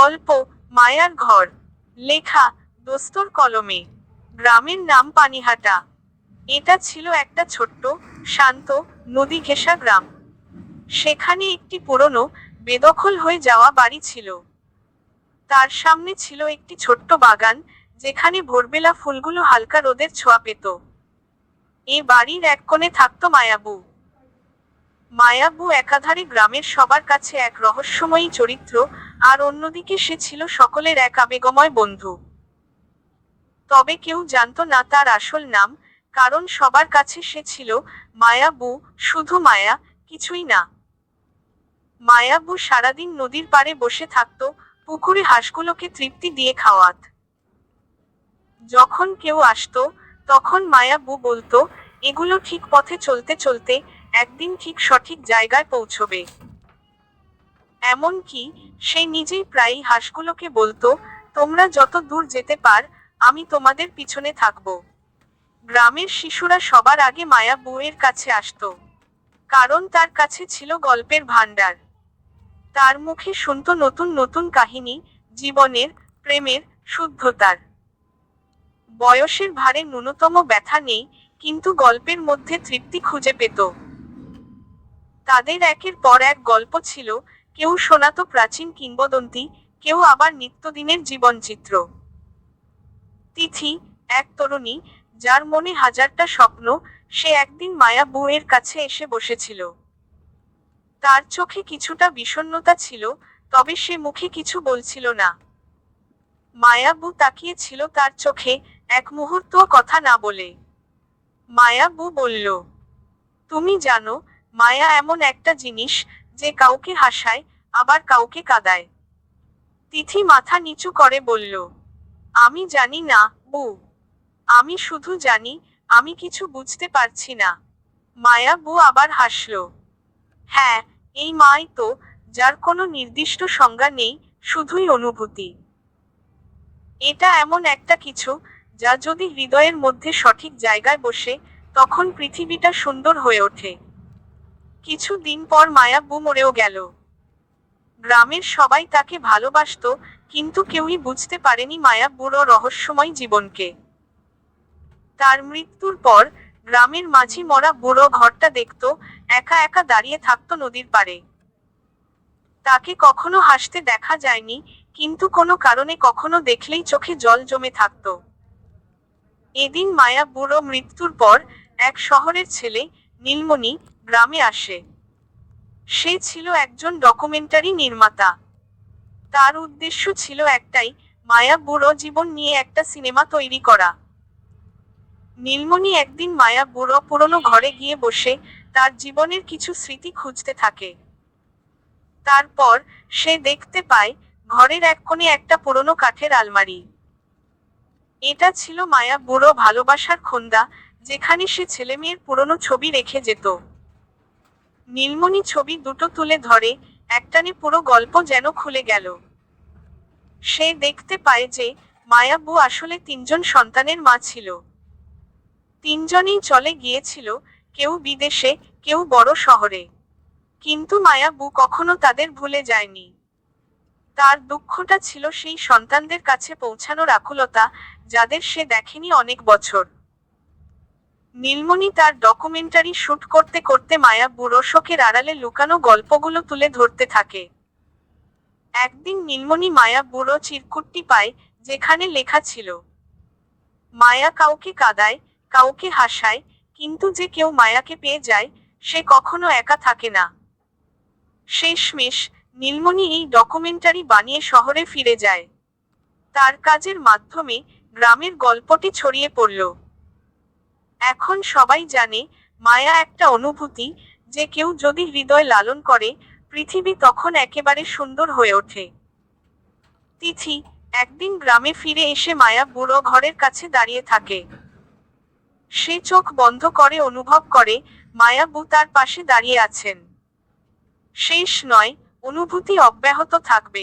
গল্প, মায়ার ঘর, লেখা, দোস্তর কলমে, গ্রামের নাম পানিহাটা। এটা ছিল একটা ছোট্ট, শান্ত, নদী ঘেঁষা গ্রাম। সেখানে একটি পুরনো, বেদখল হয়ে যাওয়া বাড়ি ছিল। তার সামনে ছিল একটি ছোট্ট বাগান, যেখানে ভোরবেলা ফুলগুলো হালকা রোদের ছোঁয়া পেত। এ বাড়ির এক কোণে থাকতো মায়াবু। মায়াবু একাধারে গ্রামের সবার কাছে এক রহস্যময়ী চরিত্র আর অন্যদিকে সে ছিল সকলের এক আবেগময় বন্ধু। তবে কেউ জানতো না তার আসল নাম, কারণ সবার কাছে সে ছিল মায়াবু শুধু মায়া, কিছুই না। মায়াবু সারাদিন নদীর পাড়ে বসে থাকত, পুকুরে হাঁসগুলোকে তৃপ্তি দিয়ে খাওয়াত। যখন কেউ আসতো, তখন মায়াবু বলতো, এগুলো ঠিক পথে চলতে চলতে একদিন ঠিক সঠিক জায়গায় পৌঁছবে। এমনকি সে নিজেই প্রায়ই হাঁসগুলোকে বলতো, তোমরা যত দূর যেতে পার, আমি তোমাদের পিছনে থাকব। গ্রামের শিশুরা সবার আগে মায়া বউয়ের কাছে আসতো, কারণ তার কাছে ছিল গল্পের ভাণ্ডার। তার মুখে শুনতো নতুন নতুন কাহিনী, জীবনের, প্রেমের, শুদ্ধতার। বয়সের ভারে ন্যূনতম ব্যথা নেই, কিন্তু গল্পের মধ্যে তৃপ্তি খুঁজে পেত। তাদের একের পর এক গল্প ছিল কেউ শোনাতো প্রাচীন কিংবদন্তি, কেউ আবার নিত্যদিনের জীবনচিত্র। তিথি, এক তরুণী, যার মনে হাজারটা স্বপ্ন, সে একদিন মায়া বউয়ের কাছে এসে বসেছিল। তার চোখে কিছুটা বিষণ্ণতা ছিল, তবে সে মুখে কিছু বলছিল না। মায়াবু তাকিয়েছিল তার চোখে, এক মুহূর্ত কথা না বলে। মায়াবু বলল, তুমি জানো, মায়া এমন একটা জিনিস যে কাউকে হাসায়, আবার কাউকে কাদায়। তিথি মাথা নিচু করে বলল, আমি জানি না বু আমি শুধু জানি, আমি কিছু বুঝতে পারছি না। মায়া বু আবার হাসল হ্যাঁ এই মাই তো, যার কোনো নির্দিষ্ট সংজ্ঞা নেই, শুধুই অনুভূতি। এটা এমন একটা কিছু, যা যদি হৃদয়ের মধ্যে সঠিক জায়গায় বসে, তখন পৃথিবীটা সুন্দর হয়ে ওঠে। কিছু দিন পর মায়া বু মরেও গেল। গ্রামের সবাই তাকে ভালোবাসতো, কিন্তু কেউই বুঝতে পারেনি মায়া বুড়ো রহস্যময় জীবনকে। তার মৃত্যুর পর গ্রামের মাঝি মরা বুড়ো ঘরটা দেখতো, একা একা দাঁড়িয়ে থাকতো নদীর পাড়ে। তাকে কখনো হাসতে দেখা যায়নি, কিন্তু কোনো কারণে কখনো দেখলেই চোখে জল জমে থাকতো। এদিন মায়া বুড়ো মৃত্যুর পর এক শহরের ছেলে নীলমণি গ্রামে আসে। সে ছিল একজন ডকুমেন্টারি নির্মাতা। তার উদ্দেশ্য ছিল একটাই, মায়া বুড়ো জীবন নিয়ে একটা সিনেমা তৈরি করা। নীলমণি একদিন মায়া বুড়ো পুরনো ঘরে গিয়ে বসে তার জীবনের কিছু স্মৃতি খুঁজতে থাকে। তারপর সে দেখতে পায় ঘরের এক কোণে একটা পুরনো কাঠের আলমারি। এটা ছিল মায়া বুড়ো ভালোবাসার খন্দা যেখানে সে ছেলেমেয়ের পুরনো ছবি রেখে যেত। নীলমণি ছবি দুটো তুলে ধরে, একটানে পুরো গল্প যেন খুলে গেল। সে দেখতে পায় যে মায়াবু আসলে তিনজন সন্তানের মা ছিল। তিনজনই চলে গিয়েছিল, কেউ বিদেশে, কেউ বড় শহরে। কিন্তু মায়াবু কখনো তাদের ভুলে যায়নি। তার দুঃখটা ছিল সেই সন্তানদের কাছে পৌঁছানোর আকুলতা, যাদের সে দেখেনি অনেক বছর। নীলমণি তার ডকুমেন্টারি শুট করতে করতে মায়া বুড়ো শোকের আড়ালে লুকানো গল্পগুলো তুলে ধরতে থাকে। একদিন নীলমণি মায়া বুড়ো চিরকুটটি পায় যেখানে লেখা ছিল, মায়া কাউকে কাদায়, কাউকে হাসায়, কিন্তু যে কেউ মায়াকে পেয়ে যায়, সে কখনো একা থাকে না। শেষমেশ নীলমণি এই ডকুমেন্টারি বানিয়ে শহরে ফিরে যায়। তার কাজের মাধ্যমে গ্রামের গল্পটি ছড়িয়ে পড়ল। এখন সবাই জানে মায়া একটা অনুভূতি যে কেউ যদি হৃদয় লালন করে, পৃথিবী তখন একেবারে সুন্দর হয়ে ওঠে। তিথি, একদিন গ্রামে ফিরে এসে মায়া বুড়ো ঘরের কাছে দাঁড়িয়ে থাকে। সে চোখ বন্ধ করে অনুভব করে মায়াবু তার পাশে দাঁড়িয়ে আছেন। শেষ নয়, অনুভূতি অব্যাহত থাকবে।